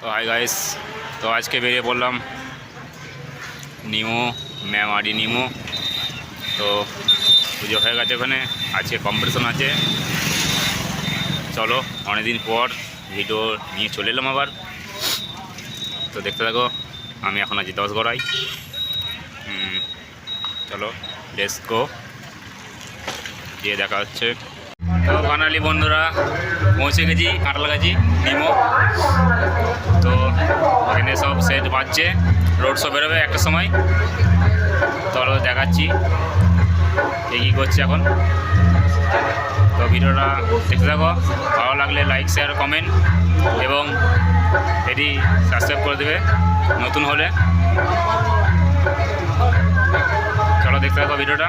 তো hi guys তো আজকে বেরিয়ে পড়লাম নিমো ম্যাম ম্যামারি নিমো। তো পুজো হয়ে গেছে ওখানে, আজকে কম্পিটিশন আছে। চলো, অনেকদিন পর ভিডিও নিয়ে চলে এলাম আবার। তো দেখতে থাকো, আমি এখন আছি দশ গড়াই চলো লেটস গো গিয়ে দেখা হচ্ছে। তো ফাইনালি বন্ধুরা পৌঁছে গেছি কাঁটালাগাছি নিমো তো এখানে সব সেট বাজছে রোড শো বেরোবে একটা সময়। চলো দেখাচ্ছি কে কী করছে এখন। তো ভিডিওটা দেখতে থাকো, ভালো লাগলে লাইক শেয়ার কমেন্ট এবং এটি সাবস্ক্রাইব করে দেবে নতুন হলে। চলো দেখতে থাকো ভিডিওটা।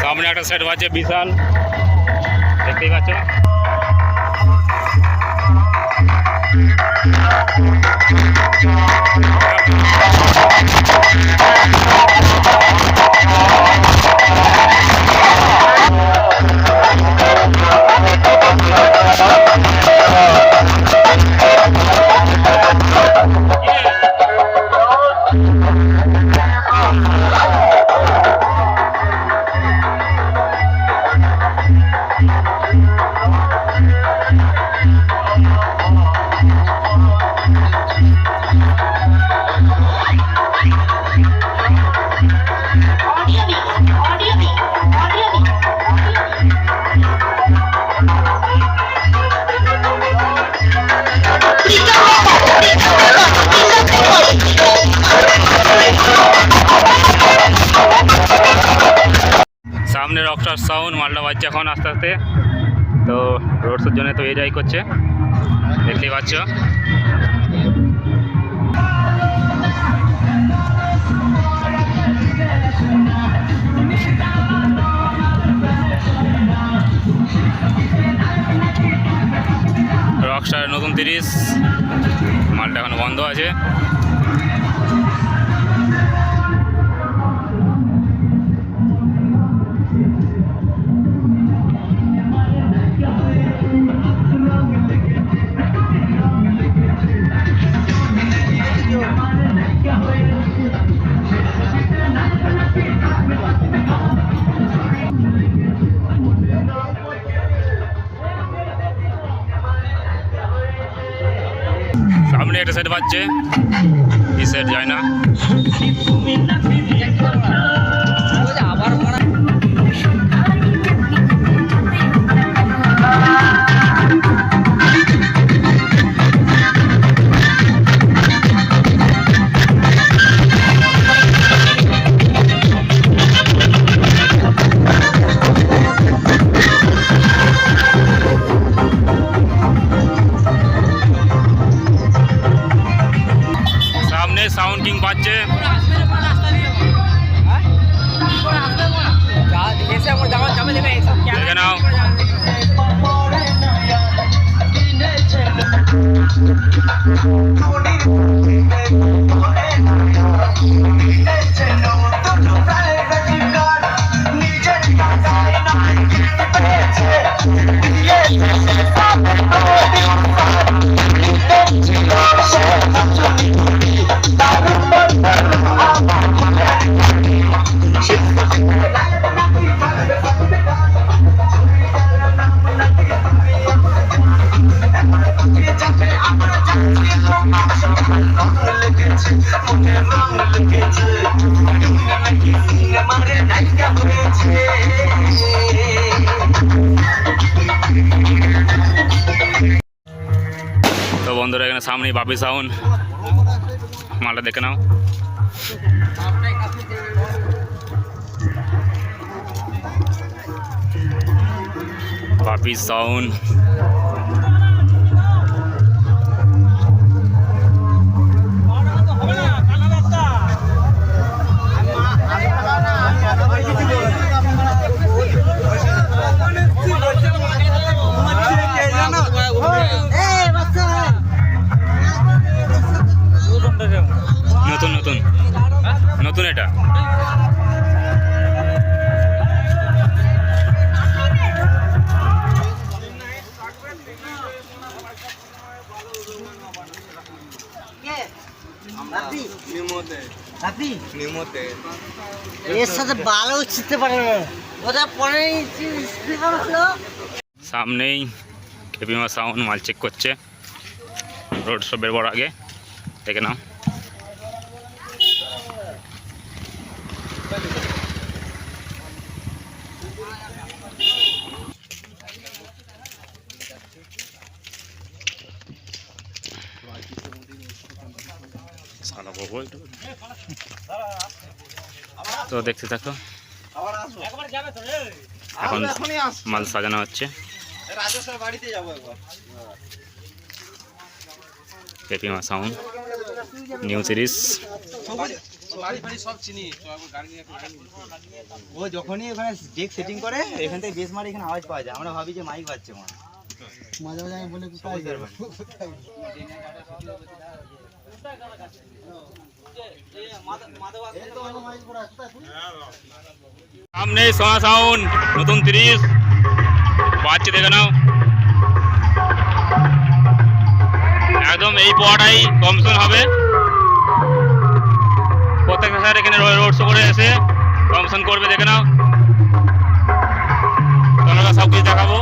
সামনে একটা সেট বাজছে বিশাল। দেখতেই পাচ্ছ? সামনে রকস্টার সাউন্ড মালটা বাজছে এখন আস্তে আস্তে। তো রোড শোর জন্য তো এজাই করছে। দেখতেই পাচ্ছ। রকস্টার নতুন তিরিশ। মালটা এখন বন্ধ আছে। বাজছে। কিসের যায় না? Come on in, come on in. তো বন্ধুরা এখানে সামনেই বাপি সাউন্ড মালটা দেখে নাও। বাপি সাউন্ড আপনি এর সাথে ভালো ছিটতে পারে না। ওটা পরে স্পিকার হলো সামনেই কেপিমা সাউন্ড মাল চেক করছে। রোড শো বেরোবার আগে। দেখে নাও। তো দেখতে থাকো। এখন মাল সাজানো হচ্ছে। পেপিমা সাউন্ড নিউ সিরিজ ও যখনই ওখানে ডেক সেটিং করে এখান থেকে বেস মারে এখানে আওয়াজ পাওয়া যায়। আমরা ভাবি যে মাইক বাজছে মনে মাঝে মাঝে আমি বলে। সামনে সোনা সাউন্ড নতুন তিরিশ বাচ্চা দেখে নাও একদম এই পড়াটাই কমিশন হবে প্রত্যেকটা স্যার এখানে রোড শো করে এসে কমিশন করবে দেখে নাও তোমাকে সব কিছু দেখাবো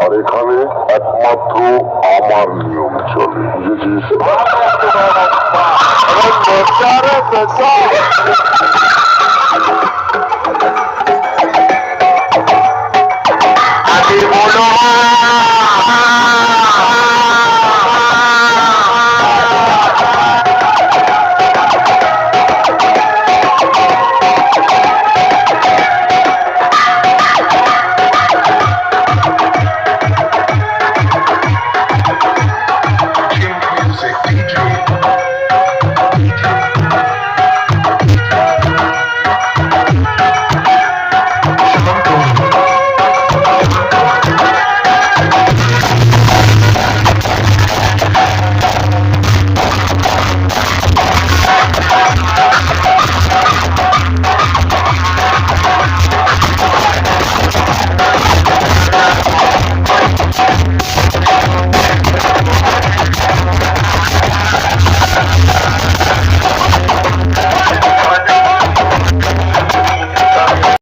আর এখানে একমাত্র আমার নিয়ম চলে। বুঝেছিস